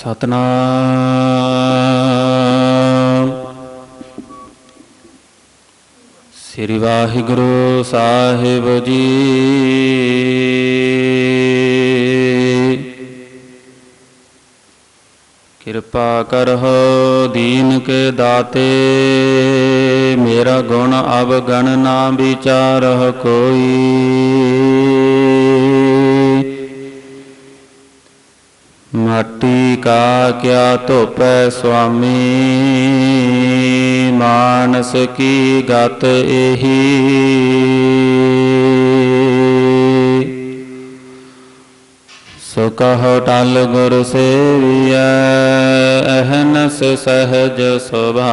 ਸਤਨਾਮ। ਸ੍ਰੀ ਵਾਹਿਗੁਰੂ ਸਾਹਿਬ ਜੀ। ਕਿਰਪਾ ਕਰਹੁ ਦੀਨ ਕੇ ਦਾਤੇ। ਮੇਰਾ ਗੁਣ ਅਵਗਣ ਨਾ ਵਿਚਾਰਹ ਕੋਈ। ਮਾਟੀ ਕਾ ਕਿਆ ਧੋਪੈ ਸੁਆਮੀ? ਮਾਨਸ ਕੀ ਗਤ ਇਹੀ ਸੋ ਕਹੋ ਟਲ ਗੁਰ ਸੇਵੀਐ, ਅਹਨਸ ਸਹਜ ਸੁਭਾਇ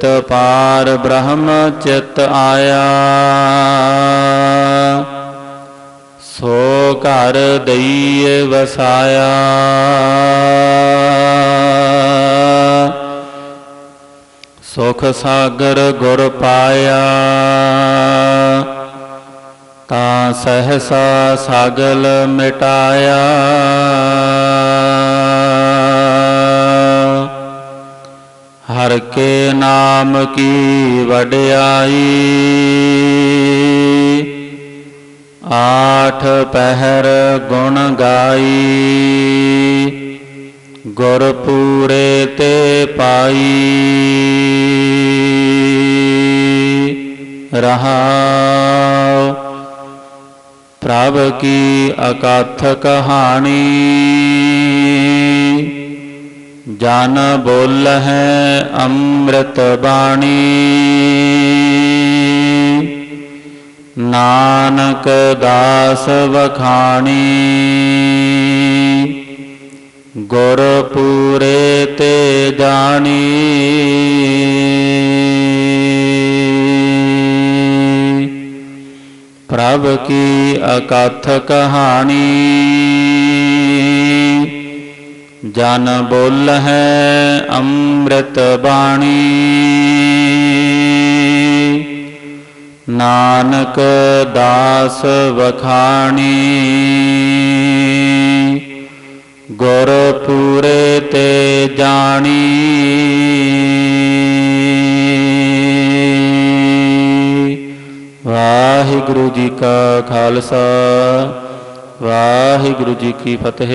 ਜਿਤ ਪਾਰ ਬ੍ਰਹਮ ਚਿਤ ਆਇਆ। ਸੋ ਘਰ ਦਈਏ ਵਸਾਇਆ। ਸੁਖ ਸਾਗਰ ਗੁਰ ਪਾਇਆ। ਤਾਂ ਸਹਸਾ ਸਾਗਲ ਮਿਟਾਇਆ। ਹਰ ਕੇ ਨਾਮ ਕੀ ਵਡਿਆਈ? ਆਠ ਪਹਿਰ ਗੁਣ ਗਾਈ ਗੁਰ ਪੂਰੇ ਤੇ ਪਾਈ। ਰਹਾਉ, ਪ੍ਰਭ ਕੀ ਅਕਥ ਕਹਾਣੀ? ਜਨ ਬੋਲ ਹੈ ਅੰਮ੍ਰਿਤ ਬਾਣੀ ਨਾਨਕ ਦਾਸ ਵਖਾਣੀ। ਗੁਰ ਪੂਰੇ ਤੇ ਜਾਣੀ। ਪ੍ਰਭ ਕੀ ਅਕਥ ਕਹਾਣੀ। ਜਨ ਬੋਲ ਹੈ ਅੰਮ੍ਰਿਤ ਬਾਣੀ। ਨਾਨਕ ਦਾਸ ਵਖਾਣੀ। ਗੁਰ ਪੂਰੇ ਤੇ ਜਾਣੀ। ਵਾਹਿਗੁਰੂ ਜੀ ਕਾ ਖਾਲਸਾ। ਵਾਹਿਗੁਰੂ ਜੀ ਕੀ ਫਤਿਹ।